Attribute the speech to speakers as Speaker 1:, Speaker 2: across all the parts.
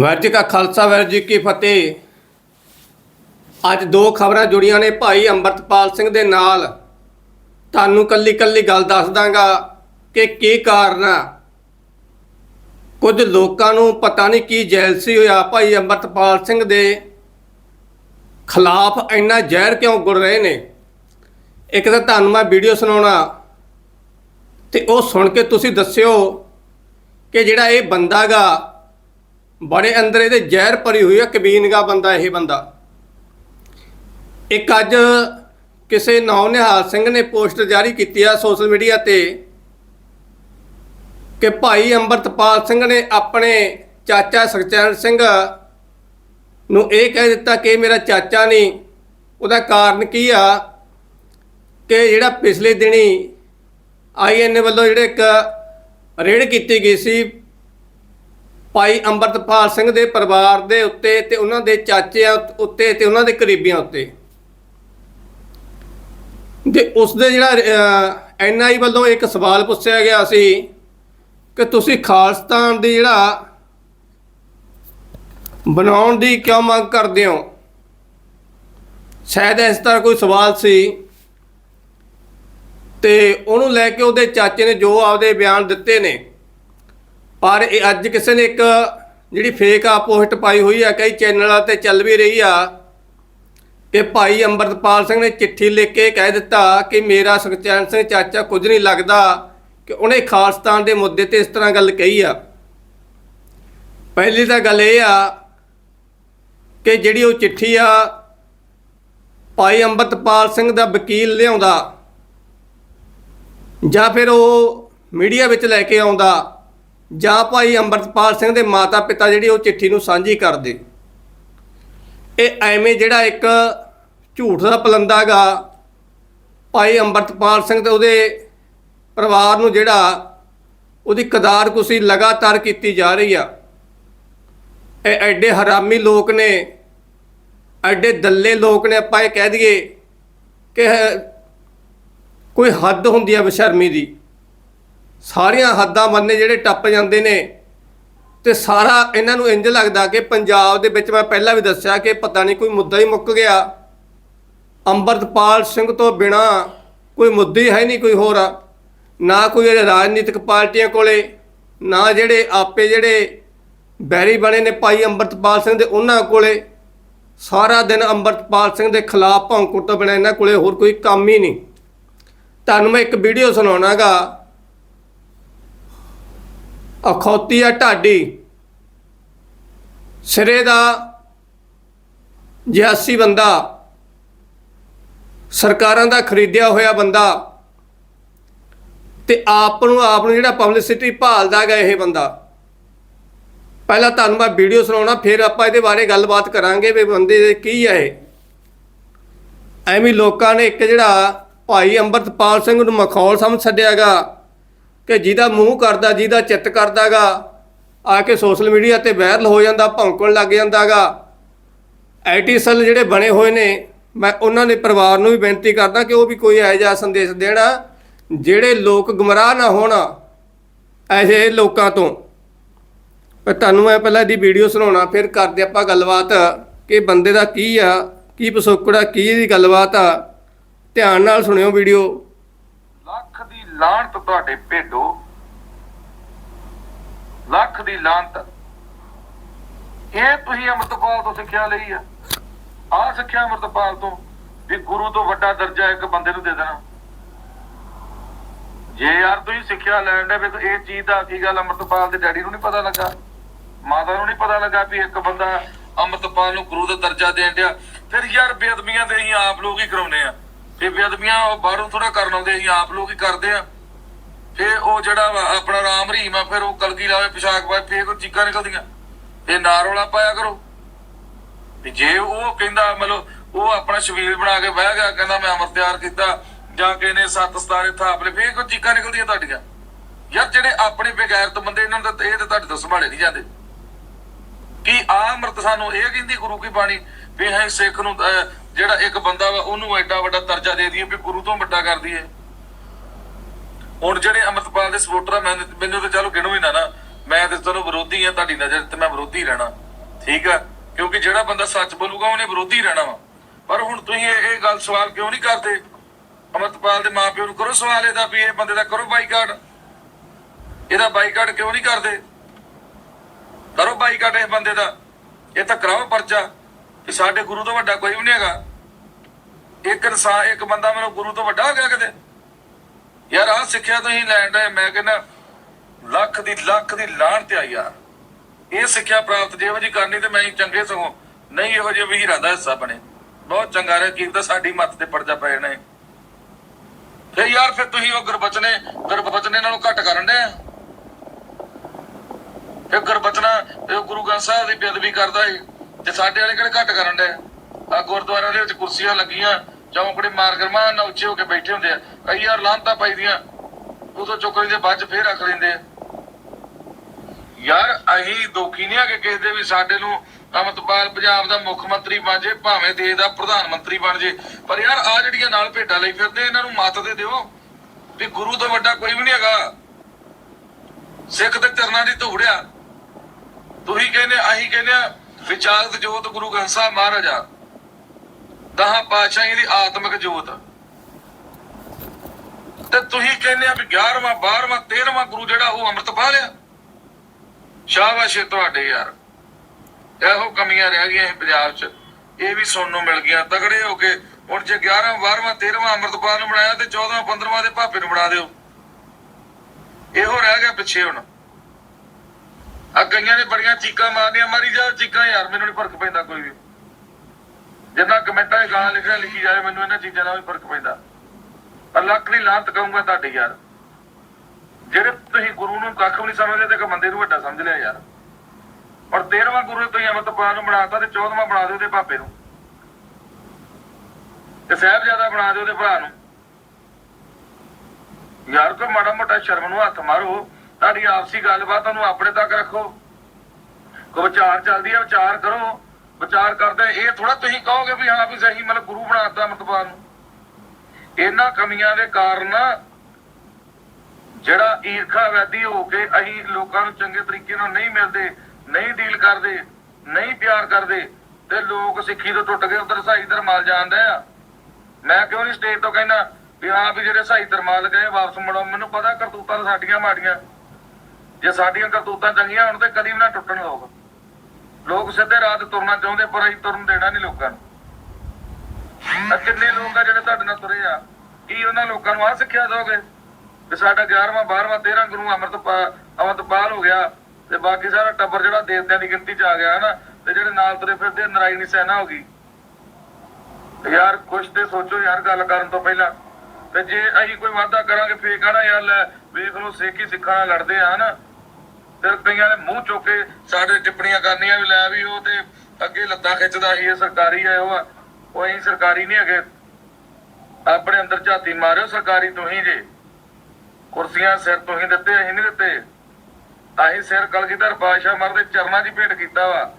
Speaker 1: ਵਾਹਿਗੁਰੂ ਜੀ ਕਾ ਖਾਲਸਾ ਵਾਹਿਗੁਰੂ ਜੀ ਕੀ ਫਤਿਹ। ਅੱਜ ਦੋ ਖਬਰਾਂ ਜੁੜੀਆਂ ਨੇ ਭਾਈ ਅੰਮ੍ਰਿਤਪਾਲ ਸਿੰਘ ਦੇ ਨਾਲ। ਤੁਹਾਨੂੰ ਕੱਲੀ ਕੱਲੀ ਗੱਲ ਦੱਸ ਦਾਂਗਾ ਕਿ ਕੀ ਕਾਰਨ ਆ। ਕੁਝ ਲੋਕਾਂ ਨੂੰ ਪਤਾ ਨਹੀਂ ਕੀ ਜੈਲਸੀ ਹੋਇਆ ਭਾਈ ਅੰਮ੍ਰਿਤਪਾਲ ਸਿੰਘ ਦੇ। ਖਿਲਾਫ ਇੰਨਾ ਜ਼ਹਿਰ ਕਿਉਂ ਗੁੜ ਰਹੇ ਨੇ? ਇੱਕ ਤਾਂ ਤੁਹਾਨੂੰ ਮੈਂ ਵੀਡੀਓ ਸੁਣਾਉਣਾ। ਤੇ ਉਹ ਸੁਣ ਕੇ ਤੁਸੀਂ ਦੱਸਿਓ ਕਿ ਜਿਹੜਾ ਇਹ ਬੰਦਾ ਗਾ ਬੜੇ ਅੰਦਰ ਇਹਦੇ ਜ਼ਹਿਰ ਭਰੀ ਹੋਈ ਹੈ ਕਬੀਨਗਾ ਬੰਦਾ, ਇਹ ਬੰਦਾ। ਇੱਕ ਅੱਜ ਕਿਸੇ ਨੌ ਨਿਹਾਲ ਸਿੰਘ ਨੇ ਪੋਸਟ ਜਾਰੀ ਕੀਤੀ ਆ ਸੋਸ਼ਲ ਮੀਡੀਆ ਤੇ ਕਿ ਭਾਈ ਅੰਮ੍ਰਿਤਪਾਲ ਸਿੰਘ ਨੇ ਆਪਣੇ ਚਾਚਾ ਸੁਖਚੈਨ ਸਿੰਘ ਨੂੰ ਇਹ ਕਹਿ ਦਿੱਤਾ ਕਿ ਮੇਰਾ ਚਾਚਾ ਨਹੀਂ। ਉਹਦਾ ਕਾਰਨ ਕੀ ਆ? ਕਿ ਜਿਹੜਾ ਪਿਛਲੇ ਦਿਨੀ ਆਈਐਨਏ ਵੱਲੋਂ ਜਿਹੜੇ ਇੱਕ ਰੇਡ ਕੀਤੀ ਗਈ ਸੀ ਭਾਈ ਅੰਮ੍ਰਿਤਪਾਲ ਸਿੰਘ ਦੇ ਪਰਿਵਾਰ ਦੇ ਉੱਤੇ ਤੇ ਉਹਨਾਂ ਦੇ ਚਾਚਿਆਂ ਉੱਤੇ ਤੇ ਉਹਨਾਂ ਦੇ ਕਰੀਬੀਆਂ ਉੱਤੇ। ਤੇ ਉਸ ਦੇ ਜਿਹੜਾ ਐਨਆਈ ਵੱਲੋਂ ਇੱਕ ਸਵਾਲ ਪੁੱਛਿਆ ਗਿਆ ਸੀ ਕਿ ਤੁਸੀਂ ਖਾਲਸਤਾਨ ਦੀ ਜਿਹੜਾ ਬਣਾਉਣ ਦੀ ਕਿਉਂ ਮੰਗ ਕਰਦੇ ਹੋ? ਸ਼ਾਇਦ ਇਸ ਤਰ੍ਹਾਂ ਕੋਈ ਸਵਾਲ ਸੀ। ਤੇ ਉਹਨੂੰ ਲੈ ਕੇ ਉਹਦੇ ਚਾਚੇ ਨੇ ਜੋ ਆਪਦੇ ਬਿਆਨ ਦਿੱਤੇ ਨੇ। ਪਰ ਇਹ ਅੱਜ ਕਿਸੇ ਨੇ ਇੱਕ ਜਿਹੜੀ ਫੇਕ ਆ ਪੋਸਟ ਪਾਈ ਹੋਈ ਆ, ਕਈ ਚੈਨਲਾਂ ਤੇ ਚੱਲ ਵੀ ਰਹੀ ਆ ਕਿ ਭਾਈ ਅੰਮ੍ਰਿਤਪਾਲ ਸਿੰਘ ਨੇ ਚਿੱਠੀ ਲਿਖ ਕੇ ਕਹਿ ਦਿੱਤਾ ਕਿ ਮੇਰਾ ਸੁਖਚੈਨ ਸਿੰਘ ਚਾਚਾ ਕੁਝ ਨਹੀਂ ਲੱਗਦਾ ਕਿ ਉਹਨੇ ਖਾਲਸਤਾਨ ਦੇ ਮੁੱਦੇ ਤੇ ਇਸ ਤਰ੍ਹਾਂ ਗੱਲ ਕਹੀ ਆ। ਪਹਿਲੀ ਤਾਂ ਗੱਲ ਇਹ ਆ ਕਿ ਜਿਹੜੀ ਉਹ ਚਿੱਠੀ ਆ, ਭਾਈ ਅੰਮ੍ਰਿਤਪਾਲ ਸਿੰਘ ਦਾ ਵਕੀਲ ਲਿਆਉਂਦਾ ਜਾਂ ਫਿਰ ਉਹ ਮੀਡੀਆ ਵਿੱਚ ਲੈ ਕੇ ਆਉਂਦਾ ਜਾਂ ਭਾਈ ਅੰਮ੍ਰਿਤਪਾਲ ਸਿੰਘ ਦੇ ਮਾਤਾ ਪਿਤਾ ਜਿਹੜੀ ਉਹ ਚਿੱਠੀ ਨੂੰ ਸਾਂਝੀ ਕਰਦੇ। ਇਹ ਐਵੇਂ ਜਿਹੜਾ ਇੱਕ ਝੂਠ ਦਾ ਪਲੰਦਾਗਾ ਭਾਈ ਅੰਮ੍ਰਿਤਪਾਲ ਸਿੰਘ ਤੇ ਉਹਦੇ ਪਰਿਵਾਰ ਨੂੰ ਜਿਹੜਾ ਉਹਦੀ ਕਦਾਰ ਕੁਸੀ ਲਗਾਤਾਰ ਕੀਤੀ ਜਾ ਰਹੀ ਆ। ਇਹ ਐਡੇ ਹਰਾਮੀ ਲੋਕ ਨੇ, ਐਡੇ ਦੱਲੇ ਲੋਕ ਨੇ ਆਪਾਂ ਇਹ ਕਹਿ ਦਈਏ ਕਿ ਕੋਈ ਹੱਦ ਹੁੰਦੀ ਆ ਬਸ਼ਰਮੀ ਦੀ। ਸਾਰੀਆਂ ਹੱਦਾਂ ਬੰਨੇ ਜਿਹੜੇ ਟੱਪ ਜਾਂਦੇ ਨੇ ਤੇ ਸਾਰਾ ਇਹਨਾਂ ਨੂੰ ਇੰਜ ਲੱਗਦਾ ਕਿ ਪੰਜਾਬ ਦੇ ਵਿੱਚ ਮੈਂ ਪਹਿਲਾਂ ਵੀ ਦੱਸਿਆ ਕਿ ਪਤਾ ਨਹੀਂ ਕੋਈ ਮੁੱਦਾ ਹੀ ਮੁੱਕ ਗਿਆ। ਅੰਮ੍ਰਿਤਪਾਲ ਸਿੰਘ ਤੋਂ ਬਿਨਾ ਕੋਈ ਮੁੱਦੇ ਹੈ ਨਹੀਂ ਕੋਈ ਹੋਰ। ਨਾ ਕੋਈ ਰਾਜਨੀਤਿਕ ਪਾਰਟੀਆਂ ਕੋਲੇ, ਨਾ ਜਿਹੜੇ ਆਪੇ ਜਿਹੜੇ ਬੈਰੀ ਬਣੇ ਨੇ ਭਾਈ ਅੰਮ੍ਰਿਤਪਾਲ ਸਿੰਘ ਦੇ ਉਹਨਾਂ ਕੋਲੇ। ਸਾਰਾ ਦਿਨ ਅੰਮ੍ਰਿਤਪਾਲ ਸਿੰਘ ਦੇ ਖਿਲਾਫ ਭੌਂਕੜ ਤੋਂ ਬਿਨਾ ਇਹਨਾਂ ਕੋਲੇ ਹੋਰ ਕੋਈ ਕੰਮ ਹੀ ਨਹੀਂ। ਤੁਹਾਨੂੰ ਮੈਂ ਇੱਕ ਵੀਡੀਓ ਸੁਣਾਉਣਾਗਾ। ਅਖੌਤੀਆ ਢਾਡੀ। ਸਿਰੇ ਦਾ ਜਿਆਸੀ ਬੰਦਾ, ਸਰਕਾਰਾਂ ਦਾ ਖਰੀਦਿਆ ਹੋਇਆ ਬੰਦਾ ਤੇ ਆਪ ਨੂੰ ਆਪ ਨੂੰ ਜਿਹੜਾ ਪਬਲਿਸਿਟੀ ਭਾਲਦਾ ਗਾ ਇਹ ਬੰਦਾ। ਪਹਿਲਾਂ ਤੁਹਾਨੂੰ ਮੈਂ ਵੀਡੀਓ ਸੁਣਾਉਣਾ, ਫਿਰ ਆਪਾਂ ਇਹਦੇ ਬਾਰੇ ਗੱਲਬਾਤ ਕਰਾਂਗੇ ਵੀ ਬੰਦੇ ਦੇ ਕੀ ਹੈ ਇਹ। ਐਵੇਂ ਲੋਕਾਂ ਨੇ ਇੱਕ ਜਿਹੜਾ ਭਾਈ ਅੰਮ੍ਰਿਤਪਾਲ ਸਿੰਘ ਨੂੰ ਮਖੌਲ ਸਮਝ ਛੱਡਿਆਗਾ ਕਿ ਜਿਹਦਾ ਮੂੰਹ ਕਰਦਾ, ਜਿਹਦਾ ਚਿੱਤ ਕਰਦਾਗਾ, ਆ ਕੇ ਸੋਸ਼ਲ ਮੀਡੀਆ ਤੇ ਵਾਇਰਲ ਹੋ ਜਾਂਦਾ, ਭੌਂਕਣ ਲੱਗ ਜਾਂਦਾਗਾ। ਆਈਟੀ ਸੈੱਲ ਜਿਹੜੇ ਬਣੇ ਹੋਏ ਨੇ, ਮੈਂ ਉਹਨਾਂ ਦੇ ਪਰਿਵਾਰ ਨੂੰ ਵੀ ਬੇਨਤੀ ਕਰਦਾ ਕਿ ਉਹ ਵੀ ਕੋਈ ਇਹੋ ਜਿਹਾ ਸੰਦੇਸ਼ ਦੇਣਾ, ਜਿਹੜੇ ਲੋਕ ਗੁੰਮਰਾਹ ਨਾ ਹੋਣ ਐਸੇ ਲੋਕਾਂ ਤੋਂ। ਪਰ ਤੁਹਾਨੂੰ ਮੈਂ ਪਹਿਲਾਂ ਇਹਦੀ ਵੀਡੀਓ ਸੁਣਾਉਣਾ, ਫਿਰ ਕਰਦੇ ਆਪਾਂ ਗੱਲਬਾਤ ਕਿ ਬੰਦੇ ਦਾ ਕੀ ਆ, ਕੀ ਪਸੋਕੜਾ ਕੀ ਇਹਦੀ ਗੱਲਬਾਤ ਆ। ਧਿਆਨ ਨਾਲ ਸੁਣਿਓ ਵੀਡੀਓ
Speaker 2: ਲੱਖ ਦੀ ਤੁਹਾਡੇ ਭੇਡੋ ਲੱਖ ਦੀ ਲਾਹਨਤ। ਇਹ ਤੁਸੀਂ ਅੰਮ੍ਰਿਤਪਾਲ ਤੋਂ ਸਿੱਖਿਆ ਲਈ ਆ। ਆਹ ਸਿੱਖਿਆ ਅੰਮ੍ਰਿਤਪਾਲ ਤੋਂ, ਵੀ ਗੁਰੂ ਤੋਂ ਵੱਡਾ ਦਰਜਾ ਇੱਕ ਬੰਦੇ ਨੂੰ ਦੇ ਦੇਣਾ। ਜੇ ਯਾਰ ਤੁਸੀਂ ਸਿੱਖਿਆ ਲੈਣ ਦੇ ਵੀ ਇਹ ਚੀਜ਼ ਦਾ ਕੀ ਗੱਲ ਅੰਮ੍ਰਿਤਪਾਲ ਦੇ ਡੈਡੀ ਨੂੰ ਨਹੀਂ ਪਤਾ ਲੱਗਾ? ਮਾਤਾ ਨੂੰ ਨਹੀਂ ਪਤਾ ਲੱਗਾ ਵੀ ਇੱਕ ਬੰਦਾ ਅੰਮ੍ਰਿਤਪਾਲ ਨੂੰ ਗੁਰੂ ਦਾ ਦਰਜਾ ਦੇਣ ਡਿਆ? ਫਿਰ ਯਾਰ ਬੇਅਦਬੀਆਂ ਤੇ ਅਸੀਂ ਆਪ ਲੋਕ ਹੀ ਕਰਾਉਨੇ ਆ। ਤੇ ਬੇਅਦਬੀਆਂ ਉਹ ਬਾਹਰੋਂ ਥੋੜਾ ਕਰਨ ਆਉਂਦੇ ਅਸੀਂ ਆਪ ਲੋਕ ਹੀ ਕਰਦੇ ਆ। ਫਿਰ ਉਹ ਜਿਹੜਾ ਆਪਣਾ ਰਾਮ ਰਹੀਮ ਆ, ਫਿਰ ਉਹ ਕਲਗੀ ਲਾਵੇ, ਪਿਸ਼ਾਕ ਪਾਏ ਫਿਰ ਉਹ ਚੀਕਾਂ ਨਿਕਲਦੀਆਂ। ਇਹ ਨਾਰੋਲਾ ਪਾਇਆ ਕਰੋ। ਤੇ ਜੇ ਉਹ ਕਹਿੰਦਾ, ਮਤਲਬ ਉਹ ਆਪਣਾ ਸ਼ਬੀਰ ਬਣਾ ਕੇ ਬਹਿ ਗਿਆ, ਕਹਿੰਦਾ ਮੈਂ ਅਮਰ ਤਿਆਰ ਕੀਤਾ, ਜਾਂ ਕਿਸੇ ਨੇ ਸੱਤ ਸਤਾਰੇ ਥਾਪ ਲਏ, ਫੇਰ ਕੋਈ ਚੀਕਾਂ ਨਿਕਲਦੀਆਂ ਤੁਹਾਡੀਆਂ। ਯਾਰ ਜਿਹੜੇ ਆਪਣੇ ਬੇਗੈਰਤ ਬੰਦੇ, ਇਹਨਾਂ ਨੂੰ ਇਹ ਤੇ ਤੁਹਾਡੇ ਤੋਂ ਸੰਭਾਲੇ ਨਹੀਂ ਜਾਂਦੇ। ਕਿ ਆ ਅੰਮ੍ਰਿਤ ਸਾਨੂੰ ਇਹ ਕਹਿੰਦੀ ਗੁਰੂ ਕੀ ਬਾਣੀ ਵੀ ਹੈ ਸਿੱਖ ਨੂੰ ਜਿਹੜਾ ਇੱਕ ਬੰਦਾ ਵਾ, ਉਹਨੂੰ ਐਡਾ ਵੱਡਾ ਦਰਜਾ ਦੇ ਦਈਏ ਵੀ ਗੁਰੂ ਤੋਂ ਵੱਡਾ ਕਰ ਦਈਏ। ਹੁਣ ਜਿਹੜੇ ਅੰਮ੍ਰਿਤਪਾਲ ਦੇ ਸਪੋਰਟਰ ਆ ਮੈਂ ਮੈਨੂੰ ਤਾਂ ਚਲੋ ਗਿਣੋ ਹੀ ਨਾ ਨਾ, ਮੈਂ ਤੇ ਚਲੋ ਵਿਰੋਧੀ ਆ ਤੁਹਾਡੀ ਨਜ਼ਰ ਤੇ, ਮੈਂ ਵਿਰੋਧੀ ਰਹਿਣਾ। ਠੀਕ ਆ? ਕਿਉਂਕਿ ਜਿਹੜਾ ਬੰਦਾ ਸੱਚ ਬੋਲੂਗਾ, ਉਹਨੇ ਵਿਰੋਧੀ ਰਹਿਣਾ ਵਾ। ਪਰ ਹੁਣ ਤੁਸੀਂ ਇਹ ਇਹ ਗੱਲ ਸਵਾਲ ਕਿਉਂ ਨਹੀਂ ਕਰਦੇ? ਅਮਰਤਪਾਲ ਦੇ ਮਾਪਿਓ ਨੂੰ ਕਰੋ ਸਵਾਲ ਇਹਦਾ ਵੀ, ਇਹ ਬੰਦੇ ਦਾ ਕਰੋ ਬਾਈਕਾਟ। ਇਹਦਾ ਬਾਈਕਾਟ ਕਿਉਂ ਨਹੀਂ ਕਰਦੇ? ਕਰੋ ਬਾਈਕਾਟ ਇਸ ਬੰਦੇ ਦਾ। ਇਹ ਤਾਂ ਕਰਾਓ ਪਰਚਾ, ਕਿ ਸਾਡੇ ਗੁਰੂ ਤੋਂ ਵੱਡਾ ਕੋਈ ਵੀ ਨਹੀਂ ਹੈਗਾ। ਇੱਕ ਇਨਸਾਨ, ਇੱਕ ਬੰਦਾ ਮੈਨੂੰ ਗੁਰੂ ਤੋਂ ਵੱਡਾ ਹੋ ਗਿਆ ਕਿਤੇ? ਯਾਰ, ਆਹ ਸਿੱਖਿਆ ਤੁਸੀਂ ਲੈਣ ਦਾ, ਮੈਂ ਕਹਿੰਦਾ, ਲੱਖ ਦੀ ਲੱਖ ਦੀ ਲਾਹਣ ਤੇ ਆ ਯਾਰ। ਇਹ ਸਿੱਖਿਆ ਪ੍ਰਾਪਤ ਜਿਹੋ ਇਹੋ ਜੀ ਕਰਨੀ ਤੇ ਮੈਂ ਚੰਗੇ ਸਗੋਂ। ਨਹੀਂ ਇਹੋ ਜਿਹੇ ਵੀਰਾਂ ਦਾ ਹਿੱਸਾ ਬਣੇ। ਬਹੁਤ ਚੰਗਾ ਰਿਹਾ, ਕੀ ਤਾਂ ਸਾਡੀ ਮੱਤ ਤੇ ਪਰਜਾ ਪੈ ਜਾਣਾ। ਹੈ ਫਿਰ ਯਾਰ, ਫਿਰ ਤੁਸੀਂ ਉਹ ਗੁਰਬਚਨੇ ਗੁਰਬਚਨੇ ਨਾਲੋਂ ਘੱਟ ਕਰਨ ਦੇ ਫਿਰ ਗੁਰਬਚਨਾ ਇਹ ਗੁਰੂ ਗ੍ਰੰਥ ਸਾਹਿਬ ਦੀ ਬੇਅਦਬੀ ਕਰਦਾ ਹੈ ਤੇ ਸਾਡੇ ਵਾਲੇ ਕਿਹੜੇ ਘੱਟ ਕਰਨ ਦੇ ਆ ਗੁਰਦੁਆਰਿਆਂ ਦੇ ਵਿੱਚ ਕੁਰਸੀਆਂ ਲੱਗੀਆਂ, ਚੌਂਕੜੇ ਮਾਰ ਕਰਮਾ ਨਾ ਉੱਚੇ ਹੋ ਕੇ ਬੈਠੇ ਹੁੰਦੇ ਆ, ਕਈ ਯਾਰ ਲਾਂਤਾ ਪਾਈਦੀਆਂ ਉਦੋਂ ਚੁੱਕ ਲੈਂਦੇ, ਬਾਅਦ ਚ ਫੇਰ ਰੱਖ ਲੈਂਦੇ ਯਾਰ, ਅਹੀਂ ਦੋਖੀ ਨਹੀਂ ਹੈਗੇ ਕਿਸੇ ਦੇ ਵੀ ਸਾਡੇ ਨੂੰ ਅਮਰਤਪਾਲ ਪੰਜਾਬ ਦਾ ਮੁੱਖ ਮੰਤਰੀ ਬਣ ਜੇ, ਭਾਵੇਂ ਦੇਸ਼ ਦਾ ਪ੍ਰਧਾਨ ਮੰਤਰੀ ਬਣ ਜੇ, ਪਰ ਯਾਰ ਆ ਜਿਹੜੀਆਂ ਨਾਲ ਭੇਡਾਂ ਲਈ ਫਿਰਦੇ, ਇਹਨਾਂ ਨੂੰ ਮੱਤ ਦੇ ਦਿਓ, ਵੀ ਗੁਰੂ ਤੋਂ ਵੱਡਾ ਕੋਈ ਵੀ ਨਹੀਂ ਹੈਗਾ। ਸਿੱਖ ਤੇ ਚਰਨਾਂ ਦੀ ਧੂੜਿਆ। ਤੁਸੀਂ ਕਹਿੰਦੇ ਆ, ਵਿਚਾਰਤ ਜੋਤ ਗੁਰੂ ਗ੍ਰੰਥ ਸਾਹਿਬ ਮਹਾਰਾਜਾ ਦਹਾਂ ਪਾਤਸ਼ਾਹੀ ਦੀ ਆਤਮਿਕ ਜੋਤ। ਤੇ ਤੁਸੀਂ ਕਹਿੰਦੇ ਆ ਵੀ 11ਵਾਂ 12ਵਾਂ 13ਵਾਂ ਗੁਰੂ ਜਿਹੜਾ ਉਹ ਅੰਮ੍ਰਿਤਪਾਲ ਆ ਸ਼ਾਬਾਸ਼ ਤੁਹਾਡੇ ਯਾਰ। ਇਹੋ ਕਮੀਆਂ ਰਹਿ ਗਈਆਂ ਪੰਜਾਬ 'ਚ। ਇਹ ਵੀ ਸੁਣਨ ਨੂੰ ਮਿਲ ਗਈਆਂ। ਤਗੜੇ ਹੋ ਕੇ ਹੁਣ ਜੇ 11ਵਾਂ 12ਵਾਂ 13ਵਾਂ ਅੰਮ੍ਰਿਤਪਾਲ ਨੂੰ ਬਣਾਇਆ ਤੇ 14ਵਾਂ 15ਵਾਂ ਦੇ ਭਾਪੇ ਨੂੰ ਬਣਾ ਦਿਓ। ਇਹੋ ਰਹਿ ਗਿਆ ਪਿੱਛੇ ਹੁਣ। ਆ ਕਈਆਂ ਨੇ ਬੜੀਆਂ ਚੀਕਾਂ ਮਾਰਨੀਆਂ ਮਾਰੀ ਜਾ ਚੀਕਾਂ ਯਾਰ, ਮੈਨੂੰ ਨਹੀਂ ਫ਼ਰਕ ਪੈਂਦਾ ਕੋਈ ਵੀ। ਜਿੰਨਾ ਕਮੈਂਟਾਂ 'ਚ ਗਾਲਾਂ ਲਿਖਿਆ, ਲਿਖੀ ਜਾਵੇ, ਮੈਨੂੰ ਇਹਨਾਂ ਚੀਜ਼ਾਂ ਦਾ ਵੀ ਫ਼ਰਕ ਪੈਂਦਾ। ਅੱਲਾਹ ਦੀ ਲਾਂਤ ਕਹੂੰਗਾ ਤੁਹਾਡੇ ਯਾਰ। ਜਿਹੜੇ ਤੁਸੀਂ ਗੁਰੂ ਨੂੰ ਕੱਖ ਵੀ ਨਹੀਂ ਸਮਝਦੇ ਤੇ ਇੱਕ ਬੰਦੇ ਨੂੰ ਵੱਡਾ ਸਮਝ ਲਿਆ ਯਾਰ। ਔਰ 13ਵਾਂ ਗੁਰੂ ਤੁਸੀਂ ਅਮਰਤਪਾਲ ਨੂੰ ਬਣਾਤਾ ਤੇ 14ਵਾਂ ਬਣਾ ਦਿਓ ਤੇ ਭਾਪੇ ਨੂੰ। ਤੇ ਸਾਹਿਬਜ਼ਾਦਾ ਬਣਾ ਦਿਓ ਤੇ ਭਰਾ ਨੂੰ। ਯਾਰ ਕੋਈ ਮਾੜਾ ਮੋਟਾ ਸ਼ਰਮ ਨੂੰ ਹੱਥ ਮਾਰੋ। ਤੁਹਾਡੀ ਆਪਸੀ ਗੱਲਬਾਤ ਨੂੰ ਆਪਣੇ ਤੱਕ ਰੱਖੋ। ਕੋ ਵਿਚਾਰ ਚੱਲਦੀ ਹੈ ਵਿਚਾਰ ਕਰੋ। ਵਿਚਾਰ ਕਰਦੇ ਇਹ ਥੋੜਾ ਤੁਸੀਂ ਕਹੋਗੇ ਵੀ ਹਾਂ ਵੀ ਸਹੀ, ਮਤਲਬ ਗੁਰੂ ਬਣਾਤਾ ਅਮਰਤਪਾਲ ਨੂੰ। ਇਹਨਾਂ ਕਮੀਆਂ ਦੇ ਕਾਰਨ ਜਿਹੜਾ ਈਰਖਾ ਵੈਦੀ ਹੋ ਕੇ ਅਸੀਂ ਲੋਕਾਂ ਨੂੰ ਚੰਗੇ ਤਰੀਕੇ ਨਾਲ ਨਹੀਂ ਮਿਲਦੇ, ਨਹੀਂ ਡੀਲ ਕਰਦੇ, ਨਹੀਂ ਪਿਆਰ ਕਰਦੇ, ਤੇ ਲੋਕ ਸਿੱਖੀ ਤੋਂ ਟੁੱਟ ਕੇ ਉਧਰ ਸਾਈ ਧਰਮਾਲ ਜਾਂਦੇ ਆ। ਮੈਂ ਕਿਉਂ ਨਹੀਂ ਸਟੇਜ ਤੋਂ ਕਹਿੰਦਾ ਵੀ ਹਾਂ ਵੀ ਜਿਹੜੇ ਸਾਈ ਧਰਮਾਲ ਗਏ, ਵਾਪਸ ਮੁੜੋ। ਮੈਨੂੰ ਪਤਾ ਕਰਤੂਤਾਂ ਸਾਡੀਆਂ ਮਾੜੀਆਂ। ਜੇ ਸਾਡੀਆਂ ਕਰਤੂਤਾਂ ਚੰਗੀਆਂ ਹੋਣ ਤੇ ਕਦੀ ਵੀ ਨਾ ਟੁੱਟਣ ਲੋਕ। ਲੋਕ ਸਿੱਧੇ ਰਾਹ ਤੇ ਤੁਰਨਾ ਚਾਹੁੰਦੇ, ਪਰ ਅਸੀਂ ਤੁਰਨ ਦੇਣਾ ਨਹੀਂ ਲੋਕਾਂ ਨੂੰ। ਕਿੰਨੇ ਲੋਕ ਆ ਜਿਹੜੇ ਤੁਹਾਡੇ ਨਾਲ ਤੁਰੇ ਆ? ਕੀ ਉਹਨਾਂ ਲੋਕਾਂ ਨੂੰ ਆ ਸਿੱਖਿਆ ਦੋਗੇ ਕਿ ਸਾਡਾ 11ਵਾਂ 12ਵਾਂ 13 ਗੁਰੂ ਅਮਰਤਪਾਲ ਅਮਰਤਪਾਲ ਹੋ ਗਿਆ ਤੇ ਬਾਕੀ ਸਾਰਾ ਟੱਬਰ ਜਿਹੜਾ ਦੇਵਤਿਆਂ ਦੀ ਗਿਣਤੀ ਚ ਆ ਗਿਆ, ਹਨਾ? ਤੇ ਜਿਹੜੇ ਨਾਲ ਤੁਰੇ ਫਿਰਦੇ ਨਰਾਇਣੀ ਸੈਨਾ ਹੋ ਗਈ। ਯਾਰ ਕੁਛ ਤੇ ਸੋਚੋ ਯਾਰ ਗੱਲ ਕਰਨ ਤੋਂ ਪਹਿਲਾਂ। ਤੇ ਜੇ ਅਸੀਂ ਕੋਈ ਵਾਅਦਾ ਕਰਾਂਗੇ, ਫੇਰ ਕਹਣਾ ਯਾਰ ਲੈ ਵੇਖ ਲਓ ਸਿੱਖ ਹੀ ਸਿੱਖਾਂ ਨਾਲ ਲੜਦੇ ਆ, ਹਨਾ? ਤੇ ਕਈਆਂ ਨੇ ਮੂੰਹ ਚੁੱਕ ਕੇ ਸਾਡੇ ਟਿੱਪਣੀਆਂ ਕਰਨੀਆਂ ਵੀ ਲੈ ਵੀ ਉਹ ਤੇ ਅੱਗੇ ਲੱਤਾਂ ਖਿੱਚਦਾ ਸੀ, ਇਹ ਸਰਕਾਰੀ ਆ ਉਹ ਉਹ ਅਸੀਂ ਸਰਕਾਰੀ ਨਹੀਂ ਹੈਗੇ। ਆਪਣੇ ਅੰਦਰ ਝਾਤੀ ਮਾਰਿਓ ਸਰਕਾਰੀ ਤੁਸੀਂ ਜੇ। ਕੁਰਸੀਆਂ ਸਿਰ ਤੁਸੀਂ ਦਿੱਤੇ, ਅਸੀਂ ਨਹੀਂ ਦਿੱਤੇ। ਅਸੀਂ ਸਿਰ ਕਲਗੀਧਰ ਪਾਤਸ਼ਾਹ ਮਰ ਦੇ ਚਰਨਾਂ 'ਚ ਭੇਟ ਕੀਤਾ ਵਾ।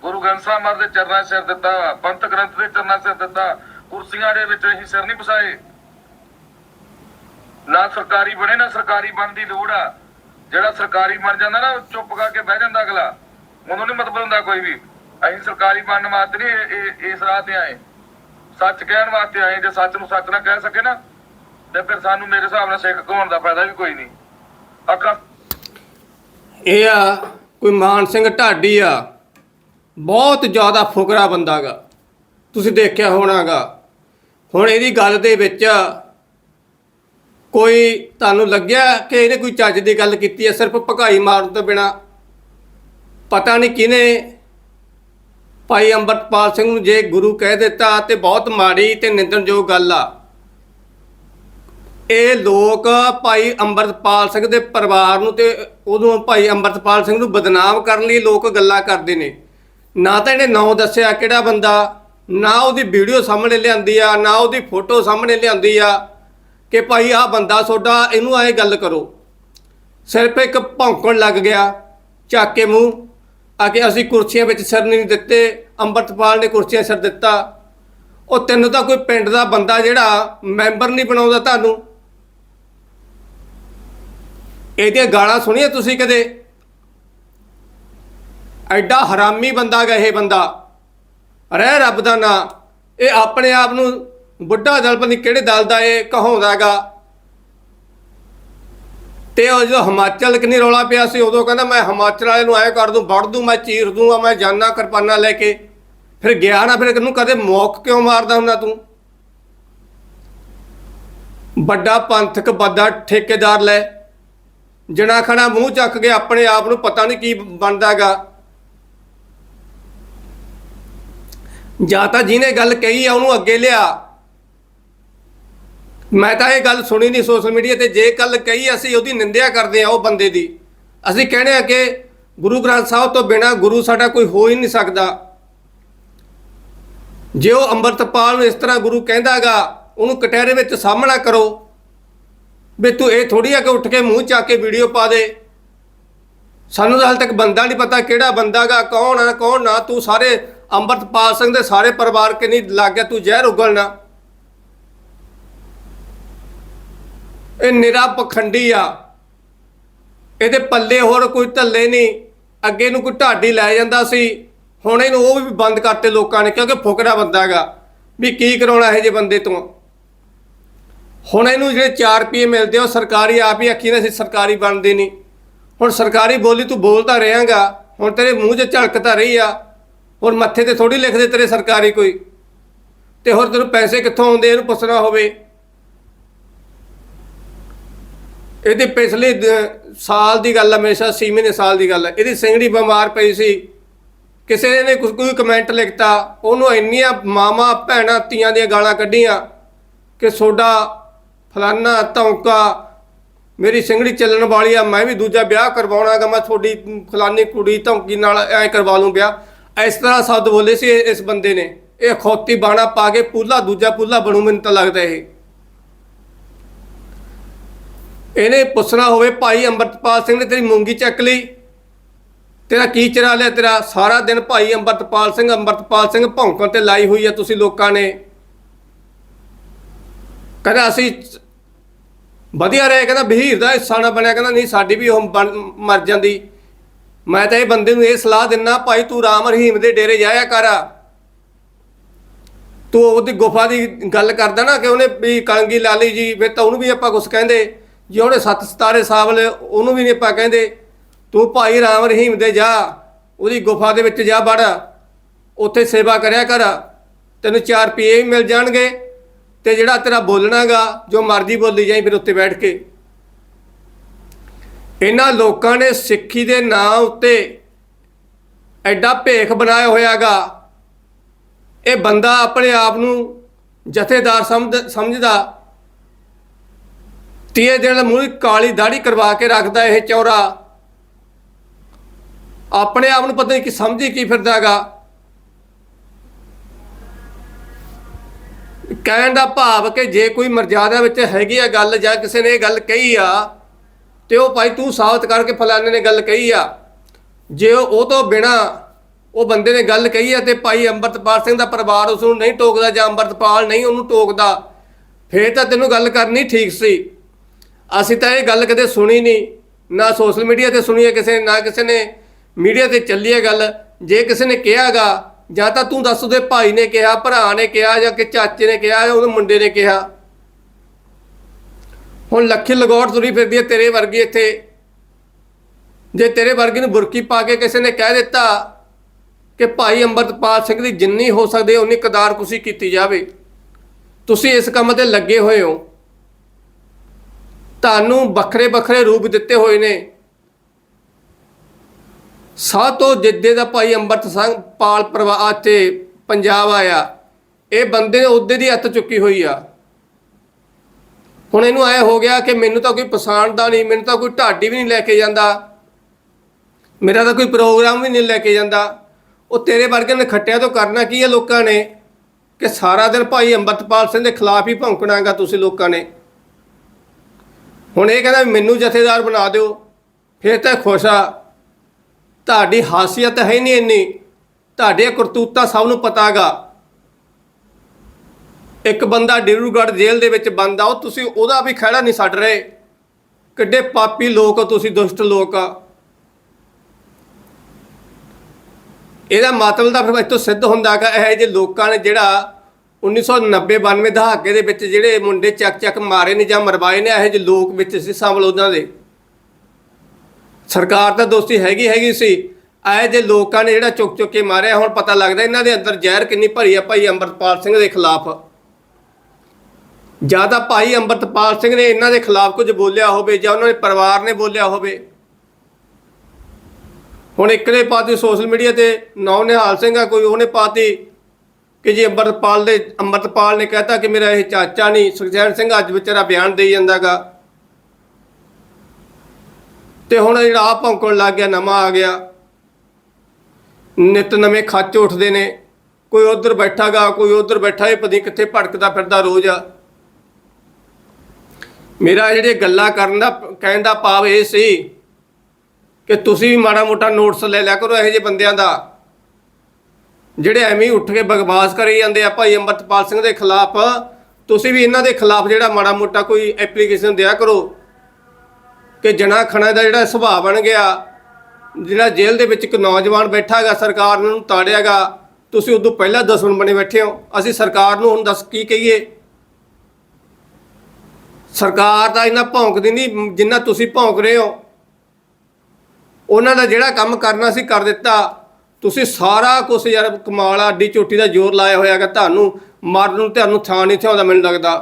Speaker 2: ਗੁਰੂ ਗ੍ਰੰਥ ਸਾਹਿਬ ਮਰ ਦੇ ਚਰਨਾਂ 'ਚ ਸਿਰ ਦਿੱਤਾ ਵਾ। ਪੰਥ ਗ੍ਰੰਥ ਦੇ ਚਰਨਾਂ ਸਿਰ ਦਿੱਤਾ। ਕੁਰਸੀਆਂ ਦੇ ਵਿੱਚ ਅਸੀਂ ਸਿਰ ਨਹੀਂ ਫਸਾਏ। ਨਾ ਸਰਕਾਰੀ ਬਣੇ, ਨਾ ਸਰਕਾਰੀ ਬਣਨ ਦੀ ਲੋੜ ਆ। ਜਿਹੜਾ ਸਰਕਾਰੀ ਬਣ ਜਾਂਦਾ ਨਾ, ਚੁੱਪ ਕਰਕੇ ਬਹਿ ਜਾਂਦਾ ਅਗਲਾ। ਉਹਨੂੰ ਨਹੀਂ ਮਤਲਬ ਹੁੰਦਾ ਕੋਈ ਵੀ। ਅਸੀਂ ਸਰਕਾਰੀ ਬਣਨ ਵਾਸਤੇ ਨਹੀਂ ਇਸ ਰਾਹ ਤੇ ਆਏ। ਸੱਚ ਕਹਿਣ ਵਾਸਤੇ ਆਏ, ਜੇ ਸੱਚ ਨੂੰ ਸੱਚ ਨਾ ਕਹਿ ਸਕੇ ਨਾ, ਤੇ ਫਿਰ ਸਾਨੂੰ ਮੇਰੇ ਹਿਸਾਬ ਨਾਲ ਸਿੱਖ ਕਹਾਉਣ ਦਾ ਫਾਇਦਾ ਵੀ ਕੋਈ ਨਹੀਂ ਅੱਖਾਂ
Speaker 1: ਇਹ ਆ, ਕੋਈ ਮਾਨ ਸਿੰਘ ਢਾਡੀ ਆ। ਬਹੁਤ ਜ਼ਿਆਦਾ ਫੁਕਰਾ ਬੰਦਾਗਾ ਤੁਸੀਂ ਦੇਖਿਆ ਹੋਣਾਗਾ। ਹੁਣ ਇਹਦੀ ਗੱਲ ਦੇ ਵਿੱਚ ਕੋਈ ਤੁਹਾਨੂੰ ਲੱਗਿਆ ਕਿ ਇਹਨੇ ਕੋਈ ਚੱਜ ਦੀ ਗੱਲ ਕੀਤੀ ਹੈ ਸਿਰਫ ਭਕਾਈ ਮਾਰਨ ਤੋਂ ਬਿਨਾ? ਪਤਾ ਨਹੀਂ ਕਿਹਨੇ ਭਾਈ ਅੰਮ੍ਰਿਤਪਾਲ ਸਿੰਘ ਨੂੰ ਜੇ ਗੁਰੂ ਕਹਿ ਦਿੱਤਾ ਤੇ ਬਹੁਤ ਮਾੜੀ ਤੇ ਨਿੰਦਣਯੋਗ ਗੱਲ ਆ। ਇਹ ਲੋਕ ਭਾਈ ਅੰਮ੍ਰਿਤਪਾਲ ਸਿੰਘ ਦੇ ਪਰਿਵਾਰ ਨੂੰ ਤੇ ਉਦੋਂ ਭਾਈ ਅੰਮ੍ਰਿਤਪਾਲ ਸਿੰਘ ਨੂੰ ਬਦਨਾਮ ਕਰਨ ਲਈ ਲੋਕ ਗੱਲਾਂ ਕਰਦੇ ਨੇ। ਨਾ ਤਾਂ ਇਹਨੇ ਨਾਂ ਦੱਸਿਆ ਕਿਹੜਾ ਬੰਦਾ, ਨਾ ਉਹਦੀ ਵੀਡੀਓ ਸਾਹਮਣੇ ਲਿਆਂਦੀ ਆ, ਨਾ ਉਹਦੀ ਫੋਟੋ ਸਾਹਮਣੇ ਲਿਆਂਦੀ ਆ। ਕਿ ਭਾਈ ਆਹ ਬੰਦਾ ਤੁਹਾਡਾ ਇਹਨੂੰ ਆਏ ਗੱਲ ਕਰੋ। ਸਿਰਫ ਇੱਕ ਭੌਂਕਣ ਲੱਗ ਗਿਆ ਚੱਕ ਕੇ ਮੂੰਹ, ਆ ਕੇ ਅਸੀਂ ਕੁਰਸੀਆਂ ਵਿੱਚ ਸਿਰ ਨਹੀਂ ਦਿੱਤੇ, ਅੰਮ੍ਰਿਤਪਾਲ ਨੇ ਕੁਰਸੀਆਂ ਸਿਰ ਦਿੱਤਾ। ਉਹ ਤੈਨੂੰ ਤਾਂ ਕੋਈ ਪਿੰਡ ਦਾ ਬੰਦਾ ਜਿਹੜਾ ਮੈਂਬਰ ਨਹੀਂ ਬਣਾਉਂਦਾ ਤੁਹਾਨੂੰ। ਇਹਦੀਆਂ ਗਾਲਾਂ ਸੁਣੀਆਂ ਤੁਸੀਂ ਕਦੇ? ਐਡਾ ਹਰਾਮੀ ਬੰਦਾ ਗਾ ਇਹ ਬੰਦਾ। ਰਹਿ ਰੱਬ ਦਾ ਨਾਂ। ਇਹ ਆਪਣੇ ਆਪ ਨੂੰ ਬੁੱਢਾ ਦਲ ਪਤਾ ਨਹੀਂ ਕਿਹੜੇ ਦਲ ਦਾ ਇਹ ਕਹਾਉਂਦਾਗਾ ਤੇ ਉਹ ਜਦੋਂ ਹਿਮਾਚਲ ਕਿੰਨੀ ਰੌਲਾ ਪਿਆ ਸੀ, ਉਦੋਂ ਕਹਿੰਦਾ ਮੈਂ ਹਿਮਾਚਲ ਵਾਲੇ ਨੂੰ ਐ ਕਰ ਦੂੰ ਵੜ ਦੂੰ, ਮੈਂ ਚੀਰ ਦੂੰਗਾ, ਮੈਂ ਜਾਨਾ ਕਿਰਪਾਨਾ ਲੈ ਕੇ। ਫਿਰ ਗਿਆ ਨਾ, ਫਿਰ ਇਹਨੂੰ ਕਦੇ ਮੌਕ ਕਿਉਂ ਮਾਰਦਾ ਹੁੰਦਾ ਤੂੰ? ਵੱਡਾ ਪੰਥਕ, ਵੱਡਾ ਠੇਕੇਦਾਰ ਲੈ। ਜਣਾ ਖਣਾ ਮੂੰਹ ਚੱਕ ਕੇ ਆਪਣੇ ਆਪ ਨੂੰ ਪਤਾ ਨਹੀਂ ਕੀ ਬਣਦਾਗਾ ਜਾਂ ਤਾਂ ਜਿਹਨੇ ਗੱਲ ਕਹੀ ਆ, ਉਹਨੂੰ ਅੱਗੇ ਲਿਆ। ਮੈਂ ਤਾਂ ਇਹ ਗੱਲ ਸੁਣੀ ਨਹੀਂ ਸੋਸ਼ਲ ਮੀਡੀਆ ਤੇ, ਜੇ ਗੱਲ ਕਹੀ ਅਸੀਂ ਉਹਦੀ ਨਿੰਦਿਆ ਕਰਦੇ ਆ ਉਹ ਬੰਦੇ ਦੀ। ਅਸੀਂ ਕਹਿੰਦੇ ਆ ਕਿ ਗੁਰੂ ਗ੍ਰੰਥ ਸਾਹਿਬ ਤੋਂ ਬਿਨਾ ਗੁਰੂ ਸਾਡਾ ਕੋਈ ਹੋ ਹੀ ਨਹੀਂ ਸਕਦਾ। ਜੇ ਉਹ ਅੰਮ੍ਰਿਤਪਾਲ ਨੂੰ ਇਸ ਤਰ੍ਹਾਂ ਗੁਰੂ ਕਹਿੰਦਾਗਾ, ਉਹਨੂੰ ਕਟਹਿਰੇ ਵਿੱਚ ਸਾਹਮਣਾ ਕਰੋ, ਵੀ ਤੂੰ ਇਹ ਥੋੜੀ ਆ ਕਿ ਉੱਠ ਕੇ ਮੂੰਹ ਚੱਕ ਕੇ ਵੀਡੀਓ ਪਾ ਦੇ। ਸਾਨੂੰ ਤਾਂ ਹਾਲ ਤੱਕ ਬੰਦਾ ਨਹੀਂ ਪਤਾ ਕਿਹੜਾ ਬੰਦਾਗਾ, ਕੌਣ ਆ, ਕੌਣ ਨਾ, ਤੂੰ ਸਾਰੇ ਅੰਮ੍ਰਿਤਪਾਲ ਸਿੰਘ ਦੇ ਸਾਰੇ ਪਰਿਵਾਰ ਕਿੰਨੀ ਲੱਗ ਗਿਆ, ਤੂੰ ਜ਼ਹਿਰ ਉਗਲਣਾ। ਇਹ ਨਿਰਾ ਪਖੰਡੀ ਆ। ਇਹਦੇ ਪੱਲੇ ਹੋਰ ਕੋਈ ਧੱਲੇ ਨਹੀਂ। ਅੱਗੇ ਨੂੰ ਕੋਈ ਢਾਡੀ ਲੈ ਜਾਂਦਾ ਸੀ। ਹੁਣ ਇਹਨੂੰ ਉਹ ਵੀ ਬੰਦ ਕਰਤੇ ਲੋਕਾਂ ਨੇ, ਕਿਉਂਕਿ ਫੁਕਰਾ ਬੰਦਾ ਹੈਗਾ। ਵੀ ਕੀ ਕਰਾਉਣਾ ਇਹ ਜੇ ਬੰਦੇ ਤੋਂ? ਹੁਣ ਇਹਨੂੰ ਜਿਹੜੇ 4 ਰੁਪਏ ਮਿਲਦੇ ਆ, ਉਹ ਸਰਕਾਰੀ ਆਪ ਹੀ ਆਖੀ ਨੇ ਸੀ, ਸਰਕਾਰੀ ਬਣਦੇ ਨਹੀਂ। ਹੁਣ ਸਰਕਾਰੀ ਬੋਲੀ ਤੂੰ ਬੋਲਦਾ ਰਹੇਂਗਾ। ਹੁਣ ਤੇਰੇ ਮੂੰਹ 'ਚ ਝਲਕ ਤਾਂ ਰਹੀ ਆ। ਹੁਣ ਮੱਥੇ ਤੇ ਥੋੜੀ ਲਿਖਦੇ ਤੇਰੇ ਸਰਕਾਰੀ ਕੋਈ। ਤੇ ਹੋਰ ਤੈਨੂੰ ਪੈਸੇ ਕਿੱਥੋਂ ਆਉਂਦੇ, ਇਹਨੂੰ ਪੁੱਛਣਾ ਹੋਵੇ। ਇਹਦੀ ਪਿਛਲੇ ਦ- ਸਾਲ ਦੀ ਗੱਲ ਹੈ ਹਮੇਸ਼ਾ 6 ਮਹੀਨੇ ਸਾਲ ਦੀ ਗੱਲ ਹੈ ਇਹਦੀ ਸਿੰਗੜੀ ਬਿਮਾਰ ਪਈ ਸੀ। ਕਿਸੇ ਨੇ ਕੁਝ ਕੋਈ ਕਮੈਂਟ ਲਿਖਤਾ। ਉਹਨੂੰ ਇੰਨੀਆਂ ਮਾਮਾ ਭੈਣਾਂ ਤੀਆਂ ਦੀਆਂ ਗਾਲਾਂ ਕੱਢੀਆਂ ਕਿ ਸੋਡਾ ਫਲਾਨਾ ਧੌਂਕਾ, ਮੇਰੀ ਸਿੰਗੜੀ ਚੱਲਣ ਵਾਲੀ ਆ, ਮੈਂ ਵੀ ਦੂਜਾ ਵਿਆਹ ਕਰਵਾਉਣਾਗਾ, ਮੈਂ ਤੁਹਾਡੀ ਫਲਾਨੀ ਕੁੜੀ ਧੌਂਕੀ ਨਾਲ ਐ ਕਰਵਾ ਲੂੰ ਵਿਆਹ। ਇਸ ਤਰ੍ਹਾਂ ਸ਼ਬਦ ਬੋਲੇ ਸੀ ਇਸ ਬੰਦੇ ਨੇ। ਇਹ ਖੋਤੀ ਬਾਣਾ ਪਾ ਕੇ ਪੂਲਾ, ਦੂਜਾ ਪੂਲਾ ਬਣੂ, ਮੈਨੂੰ ਤਾਂ ਲੱਗਦਾ ਇਹ। ਇਹਨੇ ਪੁੱਛਣਾ ਹੋਵੇ, ਭਾਈ ਅੰਮ੍ਰਿਤਪਾਲ ਸਿੰਘ ਨੇ ਤੇਰੀ ਮੂੰਗੀ ਚੱਕ ਲਈ? ਤੇਰਾ ਕੀ ਚਰਾ ਲਿਆ ਤੇਰਾ? ਸਾਰਾ ਦਿਨ ਭਾਈ ਅੰਮ੍ਰਿਤਪਾਲ ਸਿੰਘ ਅੰਮ੍ਰਿਤਪਾਲ ਸਿੰਘ ਭੌਂਕਣ ਤੇ ਲਾਈ ਹੋਈ ਆ ਤੁਸੀਂ ਲੋਕਾਂ ਨੇ। ਕਹਿੰਦਾ, ਅਸੀਂ ਵਧੀਆ ਰਹੇ। ਕਹਿੰਦਾ, ਬਹੀਰ ਦਾ ਹਿੱਸਾ ਨਾ ਬਣਿਆ। ਕਹਿੰਦਾ, ਨਹੀਂ, ਸਾਡੀ ਵੀ ਉਹ ਬਣ- ਮਰ ਜਾਂਦੀ। ਮੈਂ ਤਾਂ ਇਹ ਬੰਦੇ ਨੂੰ ਇਹ ਸਲਾਹ ਦਿੰਨਾ, ਭਾਈ ਤੂੰ ਰਾਮ ਰਹੀਮ ਦੇ ਡੇਰੇ ਜਾਇਆ ਕਰ। ਤੂੰ ਉਹਦੀ ਗੁਫਾ ਦੀ ਗੱਲ ਕਰਦਾ ਨਾ ਕਿ ਉਹਨੇ ਵੀ ਕਲੰਗੀ ਲਾ ਲਈ ਜੀ, ਫਿਰ ਤਾਂ ਉਹਨੂੰ ਵੀ ਆਪਾਂ ਕੁਝ ਕਹਿੰਦੇ। ਜੇ ਉਹਨੇ ਸੱਤ ਸਤਾਰੇ ਸਾਲ ਉਹਨੂੰ ਵੀ ਨਹੀਂ ਆਪਾਂ ਕਹਿੰਦੇ, ਤੂੰ ਭਾਈ ਰਾਮ ਰਹੀਮ ਦੇ ਜਾ, ਉਹਦੀ ਗੁਫਾ ਦੇ ਵਿੱਚ ਜਾ ਵੜ, ਉੱਥੇ ਸੇਵਾ ਕਰਿਆ ਕਰ, ਤੈਨੂੰ 4 ਰੁਪਏ ਵੀ ਮਿਲ ਜਾਣਗੇ, ਤੇ ਜਿਹੜਾ ਤੇਰਾ ਬੋਲਣਾਗਾ, ਜੋ ਮਰਜ਼ੀ ਬੋਲੀ ਜਾਈ ਫਿਰ ਉੱਤੇ ਬੈਠ ਕੇ। ਇਹਨਾਂ ਲੋਕਾਂ ਨੇ ਸਿੱਖੀ ਦੇ ਨਾਂ ਉੱਤੇ ਐਡਾ ਭੇਖ ਬਣਾਇਆ ਹੋਇਆਗਾ। ਇਹ ਬੰਦਾ ਆਪਣੇ ਆਪ ਨੂੰ ਜਥੇਦਾਰ ਸਮਝ ਸਮਝਦਾ ਤੀਏ ਦਿਨ ਮੂੰਹ ਕਾਲੀ ਦਾੜੀ ਕਰਵਾ ਕੇ ਰੱਖਦਾ ਇਹ ਚੌਰਾ। ਆਪਣੇ ਆਪ ਨੂੰ ਪਤਾ ਨਹੀਂ ਕਿ ਸਮਝੀ ਕੀ ਫਿਰਦਾਗਾ ਕਹਿਣ ਦਾ ਭਾਵ ਕਿ ਜੇ ਕੋਈ ਮਰਜ਼ਾਦਾ ਵਿੱਚ ਹੈਗੀ ਆ ਗੱਲ ਜਾਂ ਕਿਸੇ ਨੇ ਇਹ ਗੱਲ ਕਹੀ ਆ, ਤੇ ਉਹ ਭਾਈ ਤੂੰ ਸਾਬਤ ਕਰਕੇ ਫਲਾਣੇ ਨੇ ਗੱਲ ਕਹੀ ਆ। ਜੇ ਉਹ ਤੋਂ ਬਿਨਾ ਉਹ ਬੰਦੇ ਨੇ ਗੱਲ ਕਹੀ ਆ ਤੇ ਭਾਈ ਅੰਮ੍ਰਿਤਪਾਲ ਸਿੰਘ ਦਾ ਪਰਿਵਾਰ ਉਸ ਨੂੰ ਨਹੀਂ ਟੋਕਦਾ ਜਾਂ ਅੰਮ੍ਰਿਤਪਾਲ ਨਹੀਂ ਉਹਨੂੰ ਟੋਕਦਾ, ਫੇਰ ਤਾਂ ਤੈਨੂੰ ਗੱਲ ਕਰਨੀ ਠੀਕ ਸੀ। ਅਸੀਂ ਤਾਂ ਇਹ ਗੱਲ ਕਦੇ ਸੁਣੀ ਨਹੀਂ, ਨਾ ਸੋਸ਼ਲ ਮੀਡੀਆ ਤੇ ਸੁਣੀ ਹੈ ਕਿਸੇ, ਨਾ ਕਿਸੇ ਨੇ ਮੀਡੀਆ ਤੇ ਚੱਲੀ ਹੈ ਗੱਲ। ਜੇ ਕਿਸੇ ਨੇ ਕਿਹਾਗਾ ਜਾਂ ਤਾਂ ਤੂੰ ਦੱਸ ਉਹਦੇ ਭਾਈ ਨੇ ਕਿਹਾ, ਭਰਾ ਨੇ ਕਿਹਾ, ਜਾਂ ਕਿ ਚਾਚੇ ਨੇ ਕਿਹਾ, ਜਾਂ ਉਹਦੇ ਮੁੰਡੇ ਨੇ ਕਿਹਾ। ਹੁਣ ਲੱਖੀ ਲਗੌੜ ਤੁਰੀ ਫਿਰਦੀ ਹੈ ਤੇਰੇ ਵਰਗੀ ਇੱਥੇ। ਜੇ ਤੇਰੇ ਵਰਗੀ ਨੂੰ ਬੁਰਕੀ ਪਾ ਕੇ ਕਿਸੇ ਨੇ ਕਹਿ ਦਿੱਤਾ ਕਿ ਭਾਈ ਅੰਮ੍ਰਿਤਪਾਲ ਸਿੰਘ ਦੀ ਜਿੰਨੀ ਹੋ ਸਕਦੀ ਉਨੀ ਕਦਾਰ ਕੁਸੀ ਕੀਤੀ ਜਾਵੇ। ਤੁਸੀਂ ਇਸ ਕੰਮ ਤੇ ਲੱਗੇ ਹੋਏ ਹੋ। ਤੁਹਾਨੂੰ ਵੱਖਰੇ ਵੱਖਰੇ ਰੂਪ ਦਿੱਤੇ ਹੋਏ ਨੇ। ਸਾਹ ਤੋਂ ਜਿੱਦੇ ਦਾ ਭਾਈ ਅੰਮ੍ਰਿਤ ਸਿੰਘ ਪਾਲ ਪਰਿਵਾਰ ਤੇ ਪੰਜਾਬ ਆਇਆ, ਇਹ ਬੰਦੇ ਨੇ ਉਹਦੇ ਦੀ ਹੱਥ ਚੁੱਕੀ ਹੋਈ ਆ। ਹੁਣ ਇਹਨੂੰ ਐ ਹੋ ਗਿਆ ਕਿ ਮੈਨੂੰ ਤਾਂ ਕੋਈ ਪਛਾਣਦਾ ਨਹੀਂ, ਮੈਨੂੰ ਤਾਂ ਕੋਈ ਢਾਡੀ ਵੀ ਨਹੀਂ ਲੈ ਕੇ ਜਾਂਦਾ। ਮੇਰਾ ਤਾਂ ਕੋਈ ਪ੍ਰੋਗਰਾਮ ਵੀ ਨਹੀਂ ਲੈ ਕੇ ਜਾਂਦਾ। ਉਹ ਤੇਰੇ ਵਰਗੇ ਨੇ ਖੱਟਿਆ ਤੋਂ ਕਰਨਾ ਕੀ ਹੈ ਲੋਕਾਂ ਨੇ? ਕਿ ਸਾਰਾ ਦਿਨ ਭਾਈ ਅੰਮ੍ਰਿਤਪਾਲ ਸਿੰਘ ਦੇ ਖਿਲਾਫ ਹੀ ਭੌਂਕਣਾਗਾ ਤੁਸੀਂ ਲੋਕਾਂ ਨੇ। ਹੁਣ ਇਹ ਕਹਿੰਦਾ ਮੈਨੂੰ ਜਥੇਦਾਰ ਬਣਾ ਦਿਓ, ਫਿਰ ਤਾਂ ਖੁਸ਼ ਆ। ਤੁਹਾਡੀ ਹਾਸੀਅਤ ਹੈ ਨਹੀਂ ਇੰਨੀ ਤੁਹਾਡੇ ਕਰਤੂਤਾਂ ਸਭ ਨੂੰ ਪਤਾਗਾ ਇੱਕ ਬੰਦਾ ਡਿਬਰੂਗੜ੍ਹ ਜੇਲ੍ਹ ਦੇ ਵਿੱਚ ਬੰਦ ਆ ਉਹ ਤੁਸੀਂ ਉਹਦਾ ਵੀ ਖਹਿੜਾ ਨਹੀਂ ਛੱਡ ਰਹੇ। ਕਿੱਡੇ ਪਾਪੀ ਲੋਕ ਹੋ ਤੁਸੀਂ, ਦੁਸ਼ਟ ਲੋਕ ਆ। ਇਹਦਾ ਮਤਲਬ ਤਾਂ ਫਿਰ ਇੱਥੋਂ ਸਿੱਧ ਹੁੰਦਾ ਕਿ ਇਹ ਜੇ ਲੋਕਾਂ ਨੇ ਜਿਹੜਾ 1990 92 ਦਹਾਕੇ ਦੇ ਵਿੱਚ ਜਿਹੜੇ ਮੁੰਡੇ ਚੱਕ ਚੱਕ ਮਾਰੇ ਨੇ ਜਾਂ ਮਰਵਾਏ ਨੇ, ਇਹੋ ਜਿਹੇ ਲੋਕ ਵਿੱਚ ਸੀ ਸ਼ਾਮਲ ਉਹਨਾਂ ਦੇ। ਸਰਕਾਰ ਤਾਂ ਦੋਸਤੀ ਹੈਗੀ ਹੈਗੀ ਸੀ। ਆਏ ਜੇ ਲੋਕਾਂ ਨੇ ਜਿਹੜਾ ਚੁੱਕ ਚੁੱਕ ਕੇ ਮਾਰਿਆ, ਹੁਣ ਪਤਾ ਲੱਗਦਾ ਇਹਨਾਂ ਦੇ ਅੰਦਰ ਜ਼ਹਿਰ ਕਿੰਨੀ ਭਰੀ ਆ ਭਾਈ ਅੰਮ੍ਰਿਤਪਾਲ ਸਿੰਘ ਦੇ ਖਿਲਾਫ। ਜਾਂ ਤਾਂ ਭਾਈ ਅੰਮ੍ਰਿਤਪਾਲ ਸਿੰਘ ਨੇ ਇਹਨਾਂ ਦੇ ਖਿਲਾਫ ਕੁਝ ਬੋਲਿਆ ਹੋਵੇ ਜਾਂ ਉਹਨਾਂ ਦੇ ਪਰਿਵਾਰ ਨੇ ਬੋਲਿਆ ਹੋਵੇ। ਹੁਣ ਇੱਕ ਨੇ ਪਾਤੀ ਸੋਸ਼ਲ ਮੀਡੀਆ ਤੇ, ਨੌ ਨਿਹਾਲ ਸਿੰਘ ਆ, ਕੋਈ ਉਹਨੇ ਪਾਤੀ ਕਿ ਜੀ ਅੰਮ੍ਰਿਤਪਾਲ ਦੇ, ਅੰਮ੍ਰਿਤਪਾਲ ਨੇ ਕਹਿਤਾ ਕਿ ਮੇਰਾ ਇਹ ਚਾਚਾ ਨਹੀਂ ਸੁਖਚੈਨ ਸਿੰਘ ਅੱਜ ਵਿਚਾਰਾ ਬਿਆਨ ਦੇਈ ਜਾਂਦਾਗਾ। ਤੇ ਹੁਣ ਜਿਹੜਾ ਆ ਭੌਂਕਣ ਲੱਗ ਗਿਆ, ਨਵਾਂ ਆ ਗਿਆ। ਨਿਤ ਨਵੇਂ ਖੱਚ ਉੱਠਦੇ ਨੇ। ਕੋਈ ਉਧਰ ਬੈਠਾਗਾ, ਕੋਈ ਉਧਰ ਬੈਠਾ, ਇਹ ਪਤਾ ਕਿੱਥੇ ਭੜਕਦਾ ਫਿਰਦਾ ਰੋਜ਼ ਆ। ਮੇਰਾ ਜਿਹੜੇ ਗੱਲਾਂ ਕਰਨ ਦਾ, ਕਹਿਣ ਦਾ ਭਾਵ ਇਹ ਸੀ ਕਿ ਤੁਸੀਂ ਵੀ ਮਾੜਾ ਮੋਟਾ ਨੋਟਸ ਲੈ ਲਿਆ ਕਰੋ ਇਹੋ ਜਿਹੇ ਬੰਦਿਆਂ ਦਾ। ਜਿਹੜੇ ਐਵੇਂ ਉੱਠ ਕੇ ਬਗਵਾਸ ਕਰੀ ਜਾਂਦੇ ਆ ਭਾਈ ਅੰਮ੍ਰਿਤਪਾਲ ਸਿੰਘ ਦੇ ਖਿਲਾਫ, ਤੁਸੀਂ ਵੀ ਇਹਨਾਂ ਦੇ ਖਿਲਾਫ ਜਿਹੜਾ ਮਾੜਾ ਮੋਟਾ ਕੋਈ ਐਪਲੀਕੇਸ਼ਨ ਦਿਆ ਕਰੋ ਕਿ ਜਣਾ ਖਣਾ ਦਾ ਜਿਹੜਾ ਸੁਭਾਅ ਬਣ ਗਿਆ, ਜਿਹੜਾ ਜੇਲ੍ਹ ਦੇ ਵਿੱਚ ਇੱਕ ਨੌਜਵਾਨ ਬੈਠਾ ਹੈਗਾ ਸਰਕਾਰ ਨੇ ਉਹਨੂੰ ਤਾੜਿਆਗਾ, ਤੁਸੀਂ ਉਦੋਂ ਪਹਿਲਾਂ ਦੁਸ਼ਮਣ ਬਣੇ ਬੈਠੇ ਹੋ, ਅਸੀਂ ਸਰਕਾਰ ਨੂੰ ਹੁਣ ਦੱਸ ਕੀ ਕਹੀਏ? ਸਰਕਾਰ ਦਾ ਇਹਨਾਂ ਭੌਂਕਦੀ ਨਹੀਂ, ਜਿੰਨਾ ਤੁਸੀਂ ਭੌਂਕ ਰਹੇ ਹੋ। ਉਹਨਾਂ ਦਾ ਜਿਹੜਾ ਕੰਮ ਕਰਨਾ ਸੀ, ਕਰ ਦਿੱਤਾ। ਤੁਸੀਂ ਸਾਰਾ ਕੁਝ ਯਾਰ ਕਮਾਲ ਆ, ਅੱਡੀ ਚੋਟੀ ਦਾ ਜ਼ੋਰ ਲਾਇਆ ਹੋਇਆ ਹੋਇਆਗਾ ਤੁਹਾਨੂੰ ਮਰਨ ਨੂੰ ਤੁਹਾਨੂੰ ਥਾਂ ਨਹੀਂ ਥਿਆਉਂਦਾ ਮੈਨੂੰ ਲੱਗਦਾ।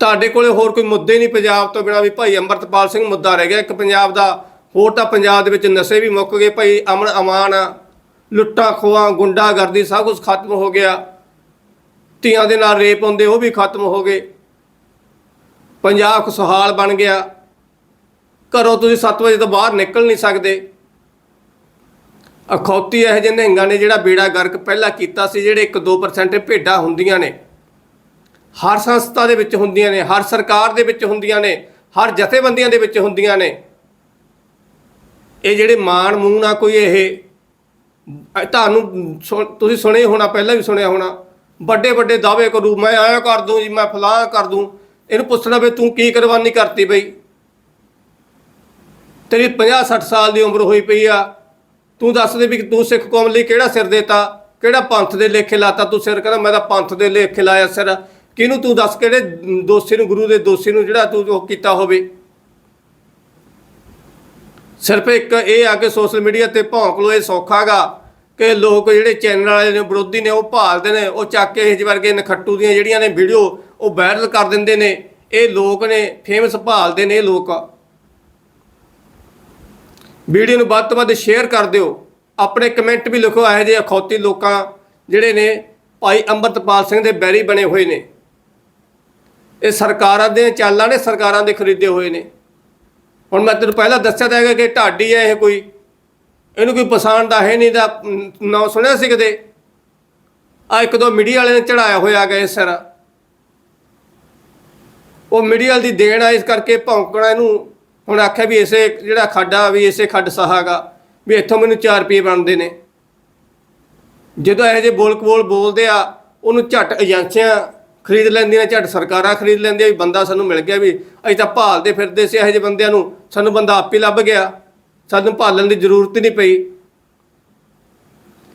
Speaker 1: ਤੁਹਾਡੇ ਕੋਲੇ ਹੋਰ ਕੋਈ ਮੁੱਦੇ ਨਹੀਂ ਪੰਜਾਬ ਤੋਂ ਬਿਨਾ ਵੀ ਭਾਈ ਅੰਮ੍ਰਿਤਪਾਲ ਸਿੰਘ ਮੁੱਦਾ ਰਹਿ ਗਿਆ। ਇੱਕ ਪੰਜਾਬ ਦਾ, ਹੋਰ ਤਾਂ ਪੰਜਾਬ ਦੇ ਵਿੱਚ ਨਸ਼ੇ ਵੀ ਮੁੱਕ ਗਏ, ਭਾਈ ਅਮਨ ਅਮਾਨ, ਲੁੱਟਾਂ ਖੋਹਾਂ, ਗੁੰਡਾਗਰਦੀ ਸਭ ਕੁਝ ਖਤਮ ਹੋ ਗਿਆ। ਧੀਆਂ ਦੇ ਨਾਲ ਰੇਪ ਹੁੰਦੇ, ਉਹ ਵੀ ਖਤਮ ਹੋ ਗਏ। ਪੰਜਾਬ ਖੁਸ਼ਹਾਲ ਬਣ ਗਿਆ। ਘਰੋਂ ਤੁਸੀਂ 7 ਵਜੇ ਤੋਂ ਬਾਹਰ ਨਿਕਲ ਨਹੀਂ ਸਕਦੇ। ਅਖੌਤੀ ਇਹੋ ਜਿਹੇ ਨਿਹੰਗਾਂ ਨੇ ਜਿਹੜਾ ਬੇੜਾ ਗਰਕ ਪਹਿਲਾਂ ਕੀਤਾ ਸੀ, ਜਿਹੜੇ 1-2% ਭੇਡਾਂ ਹੁੰਦੀਆਂ ਨੇ। ਹਰ ਸੰਸਥਾ ਦੇ ਵਿੱਚ ਹੁੰਦੀਆਂ ਨੇ, ਹਰ ਸਰਕਾਰ ਦੇ ਵਿੱਚ ਹੁੰਦੀਆਂ ਨੇ, ਹਰ ਜਥੇਬੰਦੀਆਂ ਦੇ ਵਿੱਚ ਹੁੰਦੀਆਂ ਨੇ। ਇਹ ਜਿਹੜੇ ਮਾਣ ਮੂੰਹ ਨਾ ਕੋਈ ਇਹ ਤੁਹਾਨੂੰ ਸੁਣ- ਤੁਸੀਂ ਸੁਣੇ ਹੋਣਾ, ਪਹਿਲਾਂ ਵੀ ਸੁਣਿਆ ਹੋਣਾ। ਵੱਡੇ ਵੱਡੇ ਦਾਅਵੇ ਕਰੂ, ਮੈਂ ਆਇਆ ਕਰ ਦੂੰ ਜੀ, ਮੈਂ ਫਲਾਹ ਕਰ ਦੂੰ। ਇਹਨੂੰ ਪੁੱਛਣਾ ਵੀ ਤੂੰ ਕੀ ਕੁਰਬਾਨੀ ਕਰਤੀ ਬਈ? ਤੇਰੀ 50 60 ਸਾਲ ਦੀ ਉਮਰ ਹੋਈ ਪਈ ਆ ਤੂੰ ਦੱਸ ਦੇ ਵੀ ਤੂੰ ਸਿੱਖ ਕੌਮ ਲਈ ਕਿਹੜਾ ਸਿਰ ਦੇਤਾ? ਕਿਹੜਾ ਪੰਥ ਦੇ ਲੇਖੇ ਲਾਤਾ ਤੂੰ ਸਿਰ? ਕਹਿੰਦਾ ਮੈਂ ਤਾਂ ਪੰਥ ਦੇ ਲੇਖੇ ਲਾਇਆ ਸਿਰ। ਕਿਹਨੂੰ ਤੂੰ ਦੱਸ ਕਿਹੜੇ ਦੋਸ਼ੀ ਨੂੰ, ਗੁਰੂ ਦੇ ਦੋਸ਼ੀ ਨੂੰ ਜਿਹੜਾ ਤੂੰ ਉਹ ਕੀਤਾ ਹੋਵੇ? ਸਿਰਫ ਇੱਕ ਇਹ ਆ ਕਿ ਸੋਸ਼ਲ ਮੀਡੀਆ ਤੇ ਭੌਂਕ ਲੋ ਇਹ ਸੌਖਾਗਾ ਕਿ ਲੋਕ ਜਿਹੜੇ ਚੈਨਲ ਵਾਲੇ ਨੇ, ਵਿਰੋਧੀ ਨੇ, ਉਹ ਭਾਲਦੇ ਨੇ, ਉਹ ਚੱਕ ਕੇ ਇਹ ਵਰਗੇ ਨਖੱਟੂ ਦੀਆਂ ਜਿਹੜੀਆਂ ਨੇ ਵੀਡੀਓ, ਉਹ ਵਾਇਰਲ ਕਰ ਦਿੰਦੇ ਨੇ। ਇਹ ਲੋਕ ਨੇ ਫੇਮਸ ਭਾਲਦੇ ਨੇ ਇਹ ਲੋਕ। ਵੀਡੀਓ ਨੂੰ ਵੱਧ ਤੋਂ ਵੱਧ ਸ਼ੇਅਰ ਕਰ ਦਿਓ। ਆਪਣੇ ਕਮੈਂਟ ਵੀ ਲਿਖੋ, ਇਹੋ ਜਿਹੇ ਅਖੌਤੀ ਲੋਕਾਂ ਜਿਹੜੇ ਨੇ ਭਾਈ ਅੰਮ੍ਰਿਤਪਾਲ ਸਿੰਘ ਦੇ ਬੈਰੀ ਬਣੇ ਹੋਏ ਨੇ। ਇਹ ਸਰਕਾਰਾਂ ਦੇ ਚਾਲਾਂ ਨੇ, ਸਰਕਾਰਾਂ ਦੇ ਖਰੀਦੇ ਹੋਏ ਨੇ। ਹੁਣ ਮੈਂ ਤੈਨੂੰ ਪਹਿਲਾਂ ਦੱਸਿਆ ਤਾਂ ਹੈਗਾ ਕਿ ਢਾਡੀ ਹੈ ਇਹ ਕੋਈ। ਇਹਨੂੰ ਕੋਈ ਪਛਾਣ ਦਾ ਹੈ ਨਹੀਂ ਦਾ ਨਾਂ ਸੁਣਿਆ ਸੀ ਕਦੇ? ਆ ਇੱਕ ਦੋ ਮੀਡੀਆ ਵਾਲੇ ਨੇ ਚੜਾਇਆ ਹੋਇਆ ਗਾ ਇਸ ਸਿਰ ਉਹ ਮੀਡੀਆ ਦੀ ਦੇਣ ਆ, ਇਸ ਕਰਕੇ ਭੌਂਕਣਾ ਇਹਨੂੰ ਹੁਣ ਆਖਿਆ ਵੀ ਇਸੇ ਜਿਹੜਾ ਖੱਡਾ ਵੀ ਇਸੇ ਖੱਡ ਸਹਾਗਾ ਵੀ ਇੱਥੋਂ ਮੈਨੂੰ 4 ਰੁਪਏ ਬਣਦੇ ਨੇ। ਜਦੋਂ ਇਹੋ ਜਿਹੇ ਬੋਲ ਕਬੋਲ ਬੋਲਦੇ ਆ, ਉਹਨੂੰ ਝੱਟ ਏਜੰਸੀਆਂ ਖਰੀਦ ਲੈਂਦੀਆਂ ਨੇ ਝੱਟ ਸਰਕਾਰਾਂ ਖਰੀਦ ਲੈਂਦੀਆਂ ਵੀ ਬੰਦਾ ਸਾਨੂੰ ਮਿਲ ਗਿਆ ਵੀ ਅਸੀਂ ਤਾਂ ਭਾਲਦੇ ਫਿਰਦੇ ਸੀ ਇਹੋ ਜਿਹੇ ਬੰਦਿਆਂ ਨੂੰ, ਸਾਨੂੰ ਬੰਦਾ ਆਪ ਹੀ ਲੱਭ ਗਿਆ। ਸਾਨੂੰ ਭਾਲਣ ਦੀ ਜ਼ਰੂਰਤ ਹੀ ਨਹੀਂ ਪਈ।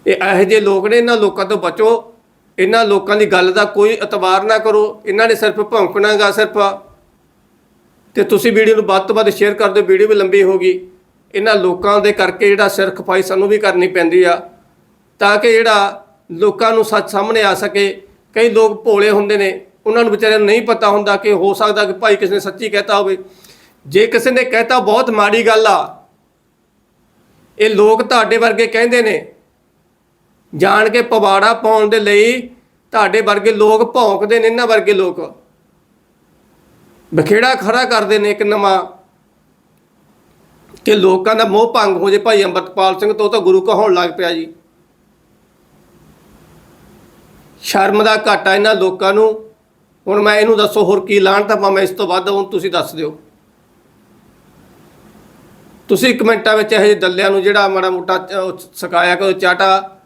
Speaker 1: ਇਹ ਇਹੋ ਜਿਹੇ ਲੋਕ ਨੇ, ਇਹਨਾਂ ਲੋਕਾਂ ਤੋਂ ਬਚੋ। ਇਹਨਾਂ ਲੋਕਾਂ ਦੀ ਗੱਲ ਦਾ ਕੋਈ ਇਤਬਾਰ ਨਾ ਕਰੋ। ਇਹਨਾਂ ਨੇ ਸਿਰਫ ਭੌਂਕਣਾਗਾ ਸਿਰਫ ਤੇ ਤੁਸੀਂ ਵੀਡੀਓ ਨੂੰ ਵੱਧ ਤੋਂ ਵੱਧ ਸ਼ੇਅਰ ਕਰ ਦਿਓ, ਵੀਡੀਓ ਵੀ ਲੰਬੀ ਹੋ ਗਈ। ਇਹਨਾਂ ਲੋਕਾਂ ਦੇ ਕਰਕੇ ਜਿਹੜਾ ਸਿਰ ਖਪਾਈ ਸਾਨੂੰ ਵੀ ਕਰਨੀ ਪੈਂਦੀ ਆ, ਤਾਂ ਕਿ ਜਿਹੜਾ ਲੋਕਾਂ ਨੂੰ ਸੱਚ ਸਾਹਮਣੇ ਆ ਸਕੇ। ਕਈ ਲੋਕ ਭੋਲੇ ਹੁੰਦੇ ਨੇ, ਉਹਨਾਂ ਨੂੰ ਵਿਚਾਰਿਆਂ ਨੂੰ ਨਹੀਂ ਪਤਾ ਹੁੰਦਾ ਕਿ ਹੋ ਸਕਦਾ ਕਿ ਭਾਈ ਕਿਸੇ ਨੇ ਸੱਚੀ ਕਹਿਤਾ ਹੋਵੇ। ਜੇ ਕਿਸੇ ਨੇ ਕਹਿਤਾ ਬਹੁਤ ਮਾੜੀ ਗੱਲ ਆ, ਇਹ ਲੋਕ ਤੁਹਾਡੇ ਵਰਗੇ ਕਹਿੰਦੇ ਨੇ। ਜਾਣ ਕੇ ਪਵਾੜਾ ਪਾਉਣ ਦੇ ਲਈ ਤੁਹਾਡੇ ਵਰਗੇ ਲੋਕ ਭੌਂਕਦੇ ਨੇ, ਇਹਨਾਂ ਵਰਗੇ ਲੋਕ। ਬਖੇੜਾ ਖੜਾ ਕਰਦੇ ਨੇ ਇੱਕ ਨਵਾਂ ਕਿ ਲੋਕਾਂ ਦਾ ਮੋਹ ਭੰਗ ਹੋ ਜੇ। ਭਾਈ ਅੰਮ੍ਰਿਤਪਾਲ ਸਿੰਘ ਤੋਂ ਤਾਂ ਗੁਰੂ ਕਹਾਉਣ ਲੱਗ ਪਿਆ ਜੀ। ਸ਼ਰਮ ਦਾ ਘਾਟਾ ਇਹਨਾਂ ਲੋਕਾਂ ਨੂੰ। ਹੁਣ ਮੈਂ ਇਹਨੂੰ ਦੱਸੋ, ਹੋਰ ਕੀ ਲਾਣ ਤਾਂ ਮੈਂ ਇਸ ਤੋਂ ਵੱਧ ਹੁਣ, ਤੁਸੀਂ ਦੱਸ ਦਿਓ। ਤੁਸੀਂ ਕਮੈਂਟਾਂ ਵਿੱਚ ਇਹ ਜਿਹੇ ਦੱਲਿਆਂ ਨੂੰ ਜਿਹੜਾ ਮਾੜਾ ਮੋਟਾ ਚ- ਕਰੋ ਚਾਟਾ,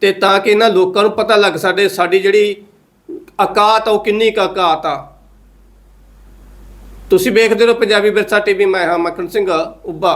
Speaker 1: ਤੇ ਤਾਂ ਕਿ ਇਹਨਾਂ ਲੋਕਾਂ ਨੂੰ ਪਤਾ ਲੱਗ ਸਾਡੇ, ਸਾਡੀ ਜਿਹੜੀ ਔਕਾਤ ਆ, ਉਹ ਕਿੰਨੀ ਕੁ ਔਕਾਤ ਆ। ਤੁਸੀਂ ਵੇਖਦੇ ਰਹੋ ਪੰਜਾਬੀ ਵਿਰਸਾ ਟੀਵੀ ਮੈਂ ਹਾਂ ਮੱਖਣ ਸਿੰਘ ਉੱਬਾ